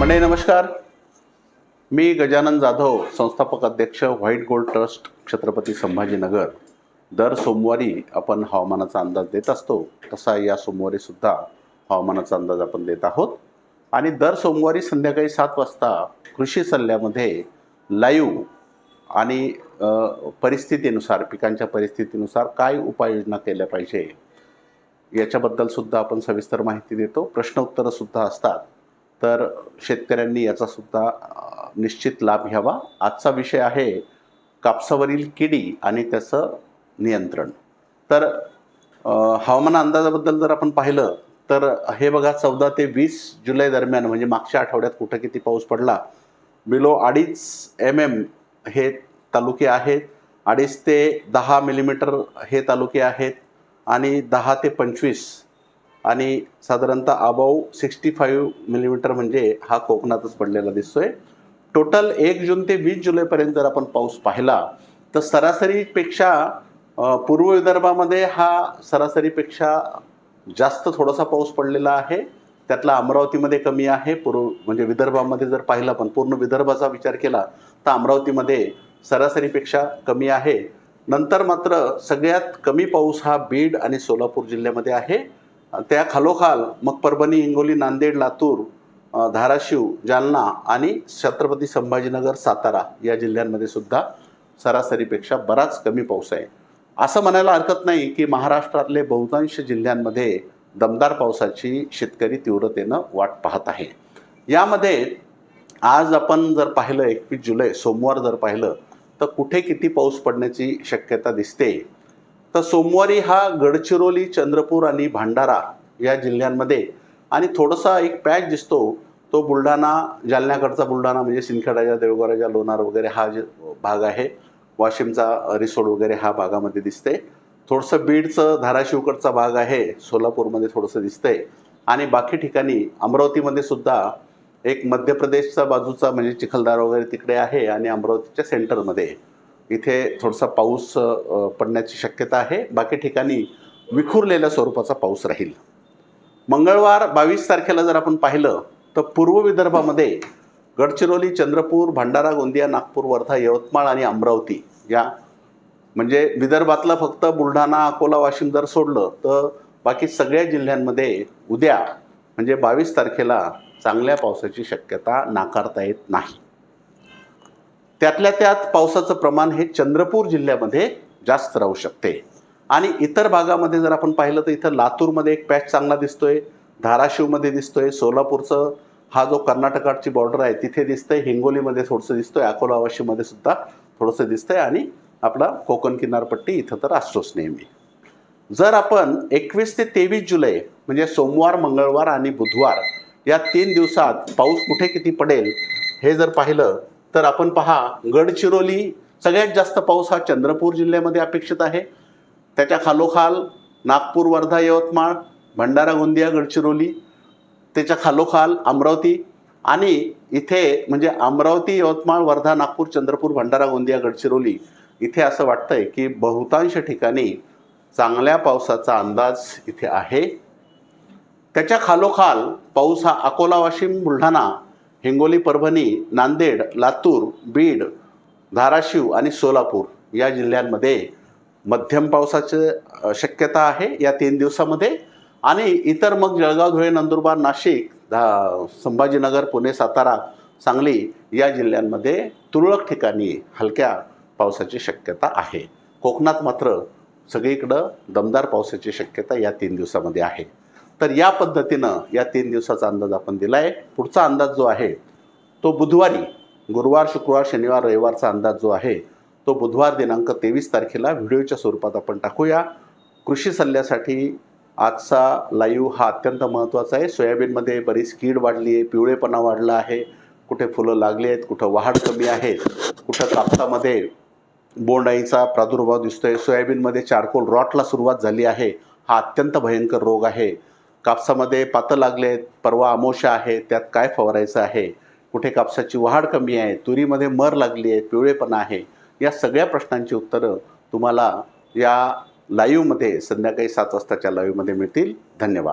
मंडळी नमस्कार. मी गजानन जाधव संस्थापक अध्यक्ष white gold trust Chhatrapati Sambhajinagar. दर सोमवारी आपण हवामानाचा अंदाज देत असतो. तसा या सोमवारी सुद्धा हवामानाचा अंदाज आपण देत आहोत. आणि दर सोमवारी संध्याकाळी सात वाजता कृषी सल्ल्यामध्ये लाईव्ह आणि परिस्थितीनुसार पिकांच्या परिस्थितीनुसार काय उपाययोजना केल्या पाहिजे याच्याबद्दल सुद्धा आपण सविस्तर माहिती देतो. प्रश्न उत्तरं सुद्धा असतात. तर शेतकऱ्यांनी याचा सुद्धा निश्चित लाभ घ्यावा. आजचा विषय आहे कापसावरील किडी आणि त्याचं नियंत्रण. तर हवामान अंदाजाबद्दल जर आपण पाहिलं तर हे बघा चौदा ते वीस जुलै दरम्यान म्हणजे मागच्या आठवड्यात कुठं किती पाऊस पडला? बिलो अडीच एम एम हे तालुके आहेत. अडीच ते दहा मिलीमीटर हे तालुके आहेत. आणि दहा ते पंचवीस आणि साधारणतः अबाव सिक्स्टी फाईव्ह मिलीमीटर म्हणजे हा कोकणातच पडलेला दिसतोय. टोटल एक जून ते वीस जुलैपर्यंत जर आपण पाऊस पाहिला तर सरासरीपेक्षा पूर्व विदर्भामध्ये हा सरासरीपेक्षा जास्त थोडासा पाऊस पडलेला आहे. त्यातला अमरावतीमध्ये कमी आहे. पूर्व म्हणजे विदर्भामध्ये जर पाहिला पण पूर्ण विदर्भाचा विचार केला तर अमरावतीमध्ये सरासरीपेक्षा कमी आहे. नंतर मात्र सगळ्यात कमी पाऊस हा बीड आणि सोलापूर जिल्ह्यामध्ये आहे. त्या खालोखाल मग परभणी हिंगोली नांदेड लातूर धाराशिव जालना आणि छत्रपती संभाजीनगर सातारा या जिल्ह्यांमध्ये सुद्धा सरासरीपेक्षा बराच कमी पाऊस आहे. असं म्हणायला हरकत नाही की महाराष्ट्रातले बहुतांश जिल्ह्यांमध्ये दमदार पावसाची शेतकरी तीव्रतेनं वाट पाहत आहे. यामध्ये आज आपण जर पाहिलं एकवीस जुलै सोमवार जर पाहिलं तर कुठे किती पाऊस पडण्याची शक्यता दिसते तर सोमवारी हा गडचिरोली चंद्रपूर आणि भांडारा या जिल्ह्यांमध्ये आणि थोडासा एक पॅच दिसतो तो बुलढाणा जालन्याकडचा बुलढाणा म्हणजे सिंदखेडाच्या देवगराच्या लोणार वगैरे हा जे भाग आहे वाशिमचा रिसोड वगैरे हा भागामध्ये दिसते. थोडंसं बीडचं धाराशिवकडचा भाग आहे सोलापूरमध्ये थोडंसं दिसतंय. आणि बाकी ठिकाणी अमरावतीमध्ये सुद्धा एक मध्य प्रदेशचा बाजूचा म्हणजे चिखलदार वगैरे तिकडे आहे आणि अमरावतीच्या सेंटरमध्ये. इथे थोडासा पाऊस पडण्याची शक्यता आहे. बाकी ठिकाणी विखुरलेल्या स्वरूपाचा पाऊस राहील. मंगळवार बावीस तारखेला जर आपण पाहिलं तर पूर्व विदर्भामध्ये गडचिरोली चंद्रपूर भंडारा गोंदिया नागपूर वर्धा यवतमाळ आणि अमरावती या म्हणजे विदर्भातलं फक्त बुलढाणा अकोला वाशिम जर सोडलं तर बाकी सगळ्या जिल्ह्यांमध्ये उद्या म्हणजे बावीस तारखेला चांगल्या पावसाची शक्यता नाकारता येत नाही. त्यातल्या त्यात पावसाचं प्रमाण हे चंद्रपूर जिल्ह्यामध्ये जास्त राहू शकते. आणि इतर भागामध्ये जर आपण पाहिलं तर इथं लातूरमध्ये एक पॅच चांगला दिसतोय धाराशिवमध्ये दिसतोय सोलापूरचं हा जो कर्नाटकाची बॉर्डर आहे तिथे दिसतंय हिंगोलीमध्ये थोडंसं दिसतोय अकोला वाशिममध्ये सुद्धा थोडंसं दिसतंय आणि आपला कोकण किनारपट्टी इथं तर असतोच नेहमी. जर आपण एकवीस ते तेवीस जुलै म्हणजे सोमवार मंगळवार आणि बुधवार या तीन दिवसात पाऊस कुठे किती पडेल हे जर पाहिलं तर आपण पहा गडचिरोली सगळ्यात जास्त पाऊस हा चंद्रपूर जिल्ह्यामध्ये अपेक्षित आहे. त्याच्या खालोखाल नागपूर वर्धा यवतमाळ भंडारा गोंदिया गडचिरोली त्याच्या खालोखाल अमरावती आणि इथे म्हणजे अमरावती यवतमाळ वर्धा नागपूर चंद्रपूर भंडारा गोंदिया गडचिरोली इथे असं वाटतंय की बहुतांश ठिकाणी चांगल्या पावसाचा अंदाज इथे आहे. त्याच्या खालोखाल पाऊस हा अकोला वाशिम बुलढाणा हिंगोली परभणी नांदेड लातूर बीड धाराशिव आणि सोलापूर या जिल्ह्यांमध्ये मध्यम पावसाची शक्यता आहे या तीन दिवसामध्ये. आणि इतर मग जळगाव धुळे नंदुरबार नाशिक धा संभाजीनगर पुणे सातारा सांगली या जिल्ह्यांमध्ये तुरळक ठिकाणी हलक्या पावसाची शक्यता आहे. कोकणात मात्र सगळीकडं दमदार पावसाची शक्यता या तीन दिवसामध्ये आहे. तर या पद्धतीनं या तीन दिवसाचा अंदाज आपण दिला आहे पुढचा अंदाज जो आहे तो बुधवारी गुरुवार शुक्रवार शनिवार रविवारचा अंदाज जो आहे तो बुधवार दिनांक तेवीस तारखेला व्हिडिओच्या स्वरूपात आपण टाकूया. कृषी सल्ल्यासाठी आजचा लाईव्ह हा अत्यंत महत्त्वाचा आहे. सोयाबीनमध्ये बरीच कीड वाढली आहे पिवळेपणा वाढला आहे. कुठे फुलं लागली आहेत कुठं वाढ कमी आहे कुठं कापसामध्ये बोंडाईचा प्रादुर्भाव दिसतोय. सोयाबीनमध्ये चारकोल रॉटला सुरुवात झाली आहे. हा अत्यंत भयंकर रोग आहे. कापसामध्ये पातं लागले आहेत परवा अमोशा आहे त्यात काय फवारायचं आहे? कुठे कापसाची वाढ कमी आहे? तुरीमध्ये मर लागली आहे पिवळेपणा आहे? या सगळ्या प्रश्नांची उत्तरं तुम्हाला या लाईव्हमध्ये संध्याकाळी सात वाजताच्या लाईव्हमध्ये मिळतील. धन्यवाद.